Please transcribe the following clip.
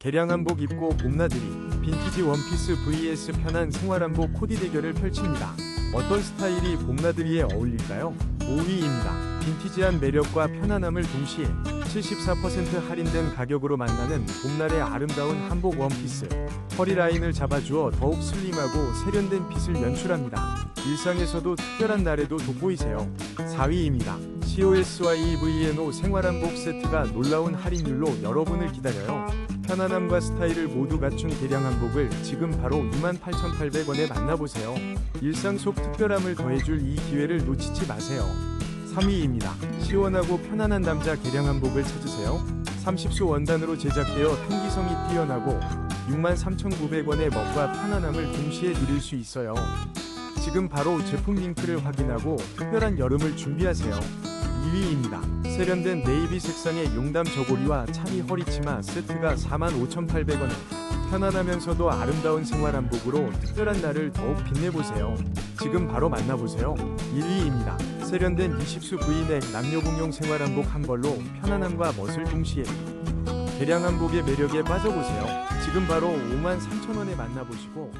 개량 한복 입고 봄나들이 빈티지 원피스 vs 편한 생활 한복 코디 대결을 펼칩니다. 어떤 스타일이 봄나들이에 어울릴까요? 5위입니다. 빈티지한 매력과 편안함을 동시에 74% 할인된 가격으로 만나는 봄날의 아름다운 한복 원피스. 허리 라인을 잡아주어 더욱 슬림하고 세련된 핏을 연출합니다. 일상에서도 특별한 날에도 돋보이세요. 4위입니다. COS와 EVNO 생활한복 세트가 놀라운 할인율로 여러분을 기다려요. 편안함과 스타일을 모두 갖춘 개량 한복을 지금 바로 28,800원에 만나보세요. 일상 속 특별함을 더해줄 이 기회를 놓치지 마세요. 3위입니다. 시원하고 편안한 남자 개량 한복을 찾으세요. 30수 원단으로 제작되어 통기성이 뛰어나고 63,900원의 멋과 편안함을 동시에 누릴 수 있어요. 지금 바로 제품 링크를 확인하고 특별한 여름을 준비하세요. 2위입니다. 세련된 네이비 색상의 용담 저고리와 차미 허리치마 세트가 45,800원에 편안하면서도 아름다운 생활 한복으로 특별한 날을 더욱 빛내보세요. 지금 바로 만나보세요. 1위입니다. 세련된 20수 V넥 남녀 공용 생활 한복 한 벌로 편안함과 멋을 동시에 개량 한복의 매력에 빠져보세요. 지금 바로 53,000원에 만나보시고